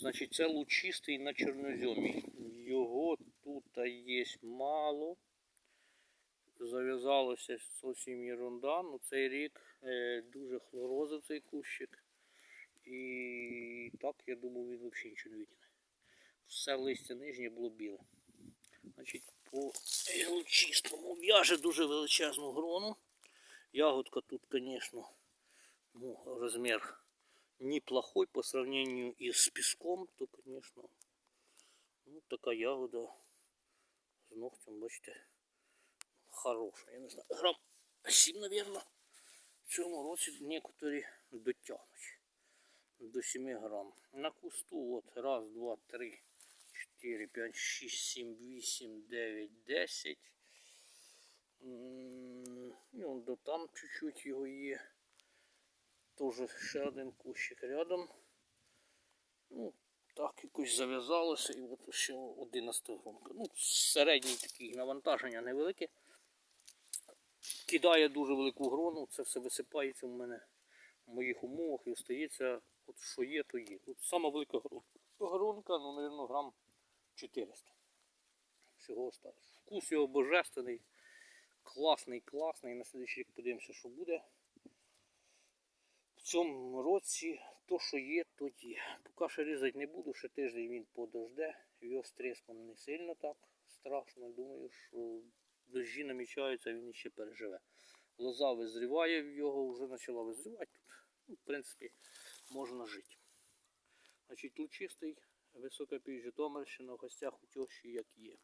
Значить, це лучистий на чорноземі. Його тут є мало. Зав'язалося зовсім ерунда. Ну цей рік е, дуже хлорозив цей кущик. І так, я думаю, він взагалі нічого не витягне. Все листя нижнє було біле. Значить, по чистому в'яже дуже величезну грону. Ягодка тут, звісно, ну, розмір неплохой по сравнению и с песком, то, конечно, ну, така ягода з ногтем, бачите, хороша. Я не знаю, грам 7, наверное, в цьому році некоторі дотягнуть до 7 грам. На кусту от раз, два, три, чотири, п'ять, шість, сім, вісім, дев'ять, десять. М, І он до там чуть-чуть його є. Тоже ще один кущик рядом. Ну, так якось зав'язалося і от ще 11 громка. Ну, середній такий навантаження невелике. Кидає дуже велику грону, це все висипається в мене в моїх умовах і остається, от що є, то є. Тут сама велика гро- гронка, ну, мабуть, грам 400. Всього осталось. Вкус його божественний, класний, класний. На слідчий рік подивимося, що буде. Цьому році то, що є, то є. Поки що різати не буду, ще тиждень він подожде. Його з тріском не сильно так страшно. Думаю, що дощі намічаються, він ще переживе. Лоза визріває в його, вже почала визрівати тут. Ну, в принципі, можна жити. Значить, тут чистий, висока Житомирщина, в гостях у тещі як є.